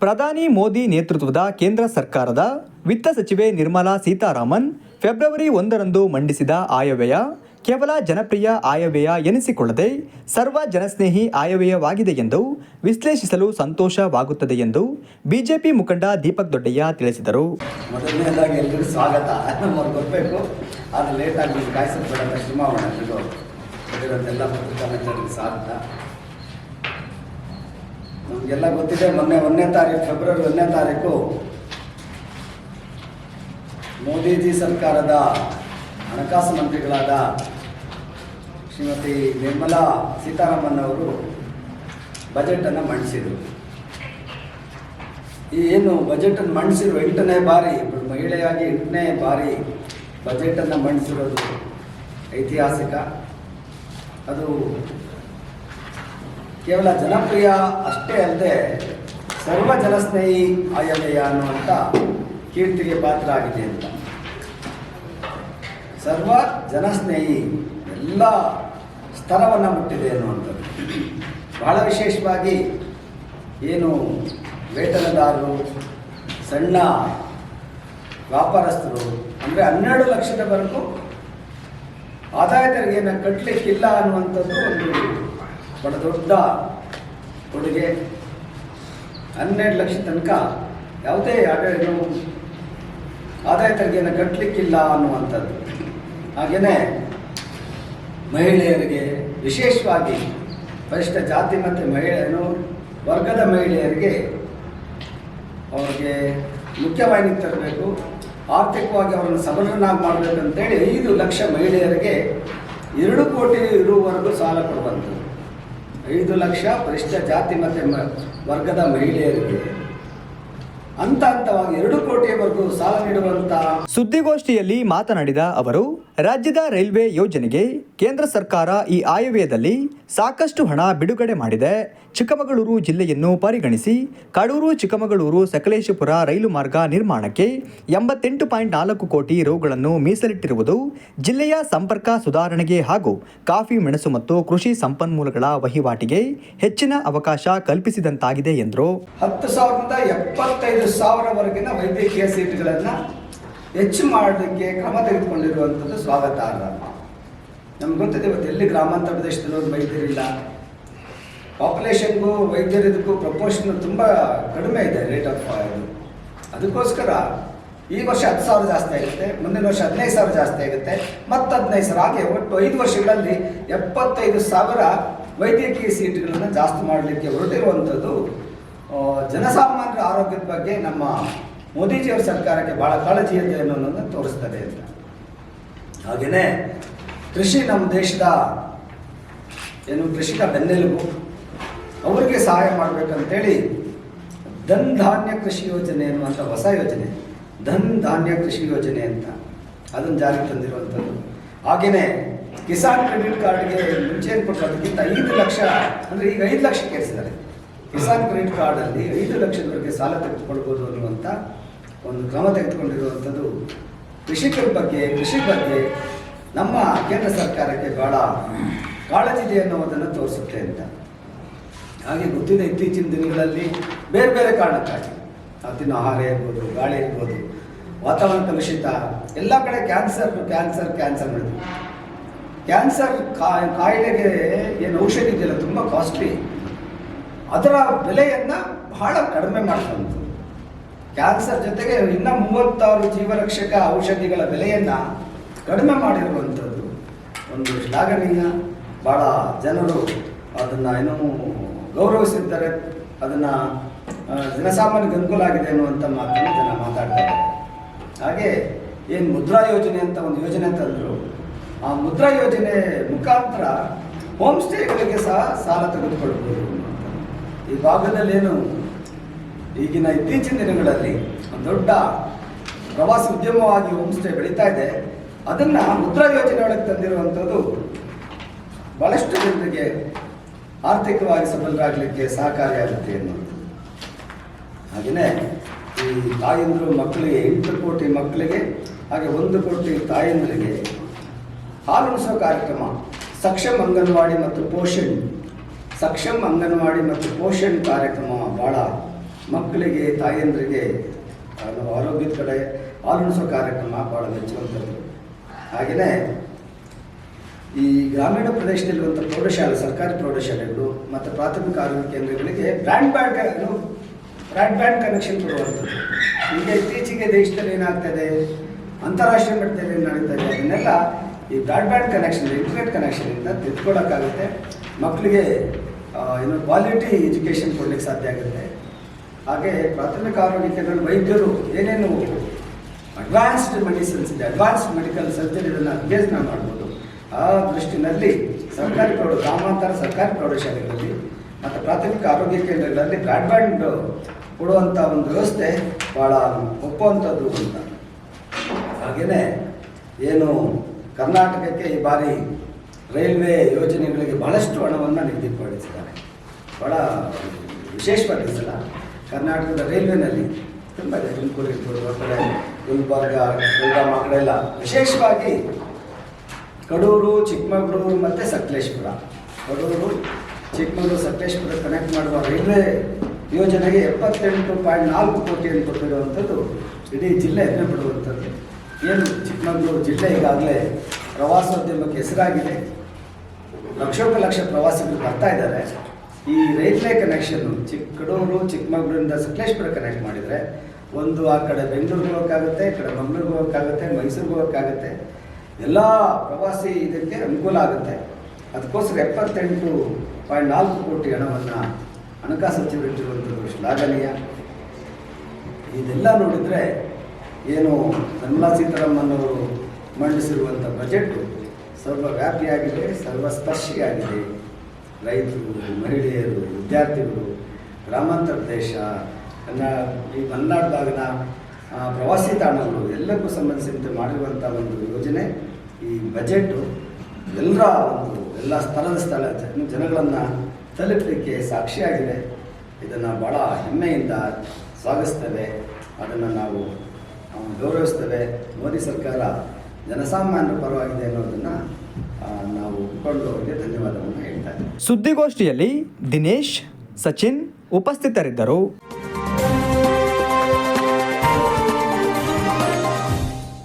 ಪ್ರಧಾನಿ ಮೋದಿ ನೇತೃತ್ವದ ಕೇಂದ್ರ ಸರ್ಕಾರದ ವಿತ್ತ ಸಚಿವೆ ನಿರ್ಮಲಾ ಸೀತಾರಾಮನ್ ಫೆಬ್ರವರಿ ಒಂದರಂದು ಮಂಡಿಸಿದ ಆಯವ್ಯಯ ಕೇವಲ ಜನಪ್ರಿಯ ಆಯವ್ಯಯ ಎನಿಸಿಕೊಳ್ಳದೆ ಸರ್ವ ಜನಸ್ನೇಹಿ ಆಯವ್ಯಯವಾಗಿದೆ ಎಂದು ವಿಶ್ಲೇಷಿಸಲು ಸಂತೋಷವಾಗುತ್ತದೆ ಎಂದು ಬಿಜೆಪಿ ಮುಖಂಡ ದೀಪಕ್ ದೊಡ್ಡಯ್ಯ ತಿಳಿಸಿದರು. ಸ್ವಾಗತ. ನಮಗೆಲ್ಲ ಗೊತ್ತಿದೆ, ಮೊನ್ನೆ ಒಂದನೇ ತಾರೀಕು, ಫೆಬ್ರವರಿ ಒಂದನೇ ತಾರೀಕು ಮೋದಿಜಿ ಸರ್ಕಾರದ ಹಣಕಾಸು ಮಂತ್ರಿಗಳಾದ ಶ್ರೀಮತಿ ನಿರ್ಮಲಾ ಸೀತಾರಾಮನ್ ಅವರು ಬಜೆಟನ್ನು ಮಂಡಿಸಿದರು. ಈ ಏನು ಬಜೆಟನ್ನು ಮಂಡಿಸಿರೋ ಎಂಟನೇ ಬಾರಿ, ಮಹಿಳೆಯಾಗಿ ಎಂಟನೇ ಬಾರಿ ಬಜೆಟನ್ನು ಮಂಡಿಸಿರೋದು ಐತಿಹಾಸಿಕ. ಅದು ಕೇವಲ ಜನಪ್ರಿಯ ಅಷ್ಟೇ ಅಲ್ಲದೆ ಸರ್ವ ಜನಸ್ನೇಹಿ ಆಯವ್ಯಯ ಅನ್ನುವಂಥ ಕೀರ್ತಿಗೆ ಪಾತ್ರ ಆಗಿದೆ ಅಂತ. ಸರ್ವ ಜನಸ್ನೇಹಿ ಎಲ್ಲ ಸ್ತರವನ್ನು ಮುಟ್ಟಿದೆ ಅನ್ನುವಂಥದ್ದು. ಬಹಳ ವಿಶೇಷವಾಗಿ ಏನು ವೇತನದಾರರು, ಸಣ್ಣ ವ್ಯಾಪಾರಸ್ಥರು, ಅಂದರೆ ಹನ್ನೆರಡು ಲಕ್ಷದವರೆಗೂ ಆದಾಯ ತೆರಿಗೆಯನ್ನು ಕಟ್ಟಲಿಕ್ಕಿಲ್ಲ ಅನ್ನುವಂಥದ್ದು ಒಂದು ಬಹಳ ದೊಡ್ಡ ಕೊಡುಗೆ ಹನ್ನೆರಡು ಲಕ್ಷ ತನಕ ಯಾವುದೇ ಆಡಳಿತ ಆದಾಯ ತೆರಿಗೆಯನ್ನು ಕಟ್ಟಲಿಕ್ಕಿಲ್ಲ ಅನ್ನುವಂಥದ್ದು. ಹಾಗೆಯೇ ಮಹಿಳೆಯರಿಗೆ ವಿಶೇಷವಾಗಿ ಪರಿಷ್ಠ ಜಾತಿ ಮತ್ತು ಮಹಿಳೆಯರು ವರ್ಗದ ಮಹಿಳೆಯರಿಗೆ ಅವರಿಗೆ ಮುಖ್ಯವಾಹಿನಿ ತರಬೇಕು, ಆರ್ಥಿಕವಾಗಿ ಅವರನ್ನು ಸಬಲರನ್ನಾಗಿ ಮಾಡಬೇಕು ಅಂತೇಳಿ ಐದು ಲಕ್ಷ ಮಹಿಳೆಯರಿಗೆ ಎರಡು ಕೋಟಿ ಇರುವವರೆಗೂ ಸಾಲ ಕೊಡುವಂಥದ್ದು. ಐದು ಲಕ್ಷ ಪರಿಷ್ಠ ಜಾತಿ ಮತ್ತು ವರ್ಗದ ಮಹಿಳೆಯರಿಗೆ. ಹಂತ ಹಂತವಾಗಿ ಎರಡು ಕೋಟಿಯವರೆಗೂ ಸಾಲ ನೀಡುವಂತಹ ಸುದ್ದಿಗೋಷ್ಠಿಯಲ್ಲಿ ಮಾತನಾಡಿದ ಅವರು ರಾಜ್ಯದ ರೈಲ್ವೆ ಯೋಜನೆಗೆ ಕೇಂದ್ರ ಸರ್ಕಾರ ಈ ಆಯವ್ಯಯದಲ್ಲಿ ಸಾಕಷ್ಟು ಹಣ ಬಿಡುಗಡೆ ಮಾಡಿದೆ. ಚಿಕ್ಕಮಗಳೂರು ಜಿಲ್ಲೆಯನ್ನು ಪರಿಗಣಿಸಿ ಕಡೂರು, ಚಿಕ್ಕಮಗಳೂರು, ಸಕಲೇಶಪುರ ರೈಲು ಮಾರ್ಗ ನಿರ್ಮಾಣಕ್ಕೆ ಎಂಬತ್ತೆಂಟು ಪಾಯಿಂಟ್ ನಾಲ್ಕು ಕೋಟಿ ರುಗಳನ್ನು ಮೀಸಲಿಟ್ಟಿರುವುದು ಜಿಲ್ಲೆಯ ಸಂಪರ್ಕ ಸುಧಾರಣೆಗೆ ಹಾಗೂ ಕಾಫಿ ಮೆಣಸು ಮತ್ತು ಕೃಷಿ ಸಂಪನ್ಮೂಲಗಳ ವಹಿವಾಟಿಗೆ ಹೆಚ್ಚಿನ ಅವಕಾಶ ಕಲ್ಪಿಸಿದಂತಾಗಿದೆ ಎಂದರು. ಹತ್ತು ಸಾವಿರದಿಂದ ಎಪ್ಪತ್ತೈದು ಸಾವಿರವರೆಗಿನ ವೈದ್ಯಕೀಯ ಸೀಟ್ಗಳನ್ನು ಹೆಚ್ಚು ಮಾಡಲಿಕ್ಕೆ ಕ್ರಮ ತೆಗೆದುಕೊಂಡಿರುವಂಥದ್ದು ಸ್ವಾಗತಾರ್ಹ. ನಮ್ಗೆ ಗೊತ್ತಿದೆ ಇವತ್ತು ಎಲ್ಲಿ ಗ್ರಾಮಾಂತರ ಪ್ರದೇಶದಲ್ಲಿ ಒಂದು ವೈದ್ಯರಿಲ್ಲ ಪಾಪ್ಯುಲೇಷನ್ಗೂ ವೈದ್ಯರಿದಕ್ಕೂ ಪ್ರಪೋರ್ಷನ್ ತುಂಬ ಕಡಿಮೆ ಇದೆ ರೇಟ್ ಆಫ್ ಇದು. ಅದಕ್ಕೋಸ್ಕರ ಈ ವರ್ಷ ಹತ್ತು ಸಾವಿರ ಜಾಸ್ತಿ ಆಗುತ್ತೆ, ಮುಂದಿನ ವರ್ಷ ಹದಿನೈದು ಸಾವಿರ ಜಾಸ್ತಿ ಆಗುತ್ತೆ, ಮತ್ತೆ ಹದಿನೈದು ಸಾವಿರ ಹಾಗೆ ಒಟ್ಟು ಐದು ವರ್ಷಗಳಲ್ಲಿ ಎಪ್ಪತ್ತೈದು ಸಾವಿರ ವೈದ್ಯಕೀಯ ಸೀಟ್ಗಳನ್ನು ಜಾಸ್ತಿ ಮಾಡಲಿಕ್ಕೆ ಹೊರಟಿರುವಂಥದ್ದು ಜನಸಾಮಾನ್ಯರ ಆರೋಗ್ಯದ ಬಗ್ಗೆ ನಮ್ಮ ಮೋದಿಜಿಯವರ ಸರ್ಕಾರಕ್ಕೆ ಭಾಳ ಕಾಳಜಿ ಇದೆ ಅನ್ನೋದನ್ನು ತೋರಿಸ್ತದೆ ಅಂತ. ಹಾಗೆಯೇ ಕೃಷಿ ನಮ್ಮ ದೇಶದ ಏನು ಕೃಷಿಕ ಬೆನ್ನೆಲುಬು, ಅವರಿಗೆ ಸಹಾಯ ಮಾಡಬೇಕಂತೇಳಿ ಧನ್ ಧಾನ್ಯ ಕೃಷಿ ಯೋಜನೆ ಅನ್ನುವಂಥ ಹೊಸ ಯೋಜನೆ, ಧನ್ ಧಾನ್ಯ ಕೃಷಿ ಯೋಜನೆ ಅಂತ ಅದನ್ನು ಜಾರಿಗೆ ತಂದಿರುವಂಥದ್ದು ಹಾಗೆಯೇ ಕಿಸಾನ್ ಕ್ರೆಡಿಟ್ ಕಾರ್ಡ್ಗೆ ಮುಂಚೆ ಅದಕ್ಕಿಂತ ಐದು ಲಕ್ಷ, ಅಂದರೆ ಈಗ ಐದು ಲಕ್ಷಕ್ಕೆ ಏರಿಸಿದ್ದಾರೆ. ಕಿಸಾನ್ ಕ್ರೆಡಿಟ್ ಕಾರ್ಡಲ್ಲಿ ಐದು ಲಕ್ಷದವರೆಗೆ ಸಾಲ ತೆಗೆದುಕೊಳ್ಬೋದು ಅನ್ನುವಂಥ ಒಂದು ಕ್ರಮ ತೆಗೆದುಕೊಂಡಿರುವಂಥದ್ದು ಕೃಷಿಕರ ಬಗ್ಗೆ, ಕೃಷಿ ಬಗ್ಗೆ ನಮ್ಮ ಕೇಂದ್ರ ಸರ್ಕಾರಕ್ಕೆ ಬಹಳ ಕಾಳಜಿ ಇದೆ ಅನ್ನೋದನ್ನು ತೋರಿಸುತ್ತೆ ಅಂತ. ಹಾಗೆ ಗೊತ್ತಿದೆ ಇತ್ತೀಚಿನ ದಿನಗಳಲ್ಲಿ ಬೇರೆ ಬೇರೆ ಕಾರಣಕ್ಕಾಗಿ ನಾವು ತಿನ್ನೋ ಆಹಾರ ಇರ್ಬೋದು, ಗಾಳಿ ಇರ್ಬೋದು, ವಾತಾವರಣ ಕಲುಷಿತ, ಎಲ್ಲ ಕಡೆ ಕ್ಯಾನ್ಸರ್ ಕ್ಯಾನ್ಸರ್ ಕ್ಯಾನ್ಸರ್ ನಡೆದು ಕ್ಯಾನ್ಸರ್ ಕಾಯಿಲೆಗೆ ಏನು ಔಷಧಿ ಇದೆಯಲ್ಲ, ತುಂಬ ಕಾಸ್ಟ್ಲಿ ಅದರ ಬೆಲೆಯನ್ನು ಬಹಳ ಕಡಿಮೆ ಮಾಡ್ತಂತು ಕ್ಯಾನ್ಸರ್ ಜೊತೆಗೆ ಇನ್ನ ಮೂವತ್ತಾರು ಜೀವರಕ್ಷಕ ಔಷಧಿಗಳ ಬೆಲೆಯನ್ನು ಕಡಿಮೆ ಮಾಡಿರುವಂಥದ್ದು. ಒಂದು ಶ್ಲಾಘನೀಯ ಭಾಳ ಜನರು ಅದನ್ನು ಏನೋ ಗೌರವಿಸಿದ್ದಾರೆ ಅದನ್ನು ಜನಸಾಮಾನ್ಯ ಅನುಕೂಲ ಆಗಿದೆ ಅನ್ನುವಂಥ ಮಾತನ್ನು ಜನ ಮಾತಾಡ್ತಾರೆ. ಹಾಗೆ ಏನು ಮುದ್ರಾ ಯೋಜನೆ ಅಂತ ಒಂದು ಯೋಜನೆ ತಂದರು. ಆ ಮುದ್ರಾ ಯೋಜನೆ ಮುಖಾಂತರ ಹೋಮ್ ಸ್ಟೇಗಳಿಗೆ ಸಹ ಸಾಲ ತೆಗೆದುಕೊಳ್ಬೋದು. ಈ ಭಾಗದಲ್ಲೇನು ಈಗಿನ ಇತ್ತೀಚಿನ ದಿನಗಳಲ್ಲಿ ಒಂದು ದೊಡ್ಡ ಪ್ರವಾಸಿ ಉದ್ಯಮವಾಗಿ ಹೋಮ್ ಸ್ಟೇ ಬೆಳೀತಾ ಇದೆ. ಅದನ್ನು ಮುದ್ರಾ ಯೋಜನೆ ಒಳಗೆ ತಂದಿರುವಂಥದ್ದು ಬಹಳಷ್ಟು ಜನರಿಗೆ ಆರ್ಥಿಕವಾಗಿ ಸಬಲರಾಗಲಿಕ್ಕೆ ಸಹಕಾರಿಯಾಗುತ್ತೆ ಅನ್ನೋದು ಹಾಗೆಯೇ ಈ ತಾಯಂದಿರು ಮಕ್ಕಳಿಗೆ ಎಂಟು ಕೋಟಿ ಮಕ್ಕಳಿಗೆ ಹಾಗೆ ಒಂದು ಕೋಟಿ ತಾಯಂದಿರಿಗೆ ಹಾಲುಣಿಸುವ ಕಾರ್ಯಕ್ರಮ, ಸಕ್ಷಮ್ ಅಂಗನವಾಡಿ ಮತ್ತು ಪೋಷಣ್ ಸಕ್ಷಮ್ ಅಂಗನವಾಡಿ ಮತ್ತು ಪೋಷಣ್ ಕಾರ್ಯಕ್ರಮ ಭಾಳ ಮಕ್ಕಳಿಗೆ, ತಾಯಂದ್ರಿಗೆ ಆರೋಗ್ಯದ ಕಡೆ ಹಾಲುಣಿಸೋ ಕಾರ್ಯಕ್ರಮ ಭಾಳ ಮೆಚ್ಚುವಂಥದ್ದು. ಹಾಗೆಯೇ ಈ ಗ್ರಾಮೀಣ ಪ್ರದೇಶದಲ್ಲಿರುವಂಥ ಪ್ರೌಢಶಾಲೆ, ಸರ್ಕಾರಿ ಪ್ರೌಢಶಾಲೆಗಳು ಮತ್ತು ಪ್ರಾಥಮಿಕ ಆರೋಗ್ಯ ಕೇಂದ್ರಗಳಿಗೆ brand band broadband connection ಕೊಡುವಂಥದ್ದು. ಈಗ ಇತ್ತೀಚೆಗೆ ದೇಶದಲ್ಲಿ ಏನಾಗ್ತದೆ ಅಂತಾರಾಷ್ಟ್ರೀಯ ಮಟ್ಟದಲ್ಲಿ ಏನು ನಡೀತಾ ಇದೆ. ಅದನ್ನೆಲ್ಲ ಈ ಬ್ರಾಡ್ ಬ್ಯಾಂಡ್ ಕನೆಕ್ಷನ್, ಇಂಟರ್ನೆಟ್ ಕನೆಕ್ಷನಿಂದ ತಿದ್ಕೊಳ್ಳೋಕ್ಕಾಗುತ್ತೆ ಮಕ್ಕಳಿಗೆ ಏನು ಕ್ವಾಲಿಟಿ ಎಜುಕೇಷನ್ ಕೊಡ್ಲಿಕ್ಕೆ ಸಾಧ್ಯ ಆಗುತ್ತೆ. ಹಾಗೆ ಪ್ರಾಥಮಿಕ ಆರೋಗ್ಯ ಕೇಂದ್ರದಲ್ಲಿ ವೈದ್ಯರು ಏನೇನು ಅಡ್ವಾನ್ಸ್ಡ್ ಮೆಡಿಸಿನ್ಸ್ ಇದೆ ಅಡ್ವಾನ್ಸ್ಡ್ ಮೆಡಿಕಲ್ ಸರ್ಜರಿಗಳನ್ನು ಅಭ್ಯಾಸನ ಮಾಡ್ಬೋದು. ಆ ದೃಷ್ಟಿನಲ್ಲಿ ಸರ್ಕಾರಿ ಪ್ರೌಢ, ಗ್ರಾಮಾಂತರ ಸರ್ಕಾರಿ ಪ್ರೌಢಶಾಲೆಗಳಲ್ಲಿ ಮತ್ತು ಪ್ರಾಥಮಿಕ ಆರೋಗ್ಯ ಕೇಂದ್ರಗಳಲ್ಲಿ ಬ್ರಾಡ್ಬ್ಯಾಂಡ್ ಕೊಡುವಂಥ ಒಂದು ವ್ಯವಸ್ಥೆ ಭಾಳ ಒಪ್ಪುವಂಥದ್ದು ಅಂತ. ಹಾಗೆಯೇ ಏನು ಕರ್ನಾಟಕಕ್ಕೆ ಈ ಬಾರಿ ರೈಲ್ವೆ ಯೋಜನೆಗಳಿಗೆ ಬಹಳಷ್ಟು ಹಣವನ್ನು ನಿಗದಿಪಡಿಸಿದ್ದಾರೆ ಭಾಳ ವಿಶೇಷವಾಗಿ ಸಲ ಕರ್ನಾಟಕದ ರೈಲ್ವೆನಲ್ಲಿ ತುಂಬ ಇದೆ ತುಮಕೂರು ಇರ್ಬೋದು. ಆ ಕಡೆ ಗುಲ್ಬರ್ಗ ಬೆಳಗಾಂ ಆ ಕಡೆ ಎಲ್ಲ ವಿಶೇಷವಾಗಿ ಕಡೂರು, ಚಿಕ್ಕಮಗಳೂರು ಮತ್ತು ಸಕಲೇಶ್ಪುರ. ಕಡೂರು, ಚಿಕ್ಕಮಗಳೂರು, ಸಕಲೇಶ್ಪುರ ಕನೆಕ್ಟ್ ಮಾಡುವ ರೈಲ್ವೆ ಯೋಜನೆಗೆ ಎಪ್ಪತ್ತೆಂಟು ಪಾಯಿಂಟ್ ನಾಲ್ಕು ಕೋಟಿಯನ್ನು ಕೊಟ್ಟಿರುವಂಥದ್ದು ಇಡೀ ಜಿಲ್ಲೆ ಹೆಮ್ಮೆ ಪಡುವಂಥದ್ದು ಏನು ಚಿಕ್ಕಮಗಳೂರು ಜಿಲ್ಲೆ ಈಗಾಗಲೇ ಪ್ರವಾಸೋದ್ಯಮಕ್ಕೆ ಹೆಸರಾಗಿದೆ. ಲಕ್ಷೋಪ ಲಕ್ಷ ಪ್ರವಾಸಿಗರು ಬರ್ತಾ ಇದ್ದಾರೆ. ಈ ರೈಲ್ವೆ ಕನೆಕ್ಷನ್ನು ಚಿಕ್ಕಡೂರು, ಚಿಕ್ಕಮಗಳೂರಿಂದ ಸಕಲೇಶ್ಪುರ ಕನೆಕ್ಟ್ ಮಾಡಿದರೆ ಒಂದು ಆ ಕಡೆ ಬೆಂಗಳೂರಿಗೆ ಹೋಗೋಕ್ಕಾಗುತ್ತೆ, ಈ ಕಡೆ ಮಂಗಳೂರಿಗೆ ಹೋಗೋಕ್ಕಾಗುತ್ತೆ, ಮೈಸೂರಿಗೆ ಹೋಗೋಕ್ಕಾಗುತ್ತೆ. ಎಲ್ಲ ಪ್ರವಾಸಿ ಇದಕ್ಕೆ ಅನುಕೂಲ ಆಗುತ್ತೆ. ಅದಕ್ಕೋಸ್ಕರ ಎಪ್ಪತ್ತೆಂಟು ಪಾಯಿಂಟ್ ನಾಲ್ಕು ಕೋಟಿ ಹಣವನ್ನು ಹಣಕಾಸು ಸಚಿವರು ಇಟ್ಟಿರುವಂಥದ್ದು ಶ್ಲಾಘನೀಯ. ಇದೆಲ್ಲ ನೋಡಿದರೆ ಏನು ನಿರ್ಮಲಾ ಸೀತಾರಾಮನ್ ಅವರು ಮಂಡಿಸಿರುವಂಥ ಬಜೆಟ್ಟು ಸರ್ವವ್ಯಾಪಿಯಾಗಿದೆ, ಸರ್ವಸ್ಪರ್ಶಿಯಾಗಿದೆ. ರೈತರು, ಮಹಿಳೆಯರು, ವಿದ್ಯಾರ್ಥಿಗಳು, ಗ್ರಾಮಾಂತರ ಪ್ರದೇಶ ಕನ್ನಡ ಈ ಮಲೆನಾಡು ಭಾಗದ ಪ್ರವಾಸಿ ತಾಣಗಳು ಎಲ್ಲಕ್ಕೂ ಸಂಬಂಧಿಸಿದಂತೆ ಮಾಡಿರುವಂಥ ಒಂದು ಯೋಜನೆ. ಈ ಬಜೆಟ್ ಎಲ್ಲರ ಒಂದು ಎಲ್ಲ ಸ್ಥಳದ ಸ್ಥಳ, ಜನ, ಜನಗಳನ್ನು ತಲುಪಲಿಕ್ಕೆ ಸಾಕ್ಷಿಯಾಗಿದೆ. ಇದನ್ನು ಭಾಳ ಹೆಮ್ಮೆಯಿಂದ ಸ್ವಾಗತಿಸ್ತೇವೆ. ಅದನ್ನು ನಾವು ಗೌರವಿಸ್ತೇವೆ. ಮೋದಿ ಸರ್ಕಾರ ಜನಸಾಮಾನ್ಯರ ಪರವಾಗಿದೆ ಅನ್ನೋದನ್ನು ನಾವು ಒಪ್ಪಿಕೊಂಡು ಅವರಿಗೆ ಧನ್ಯವಾದವನ್ನು ಹೇಳ್ತಾ ಇದ್ದೇವೆ ಸುದ್ದಿಗೋಷ್ಠಿಯಲ್ಲಿ ದಿನೇಶ್ ಸಚಿನ್ ಉಪಸ್ಥಿತರಿದ್ದರು.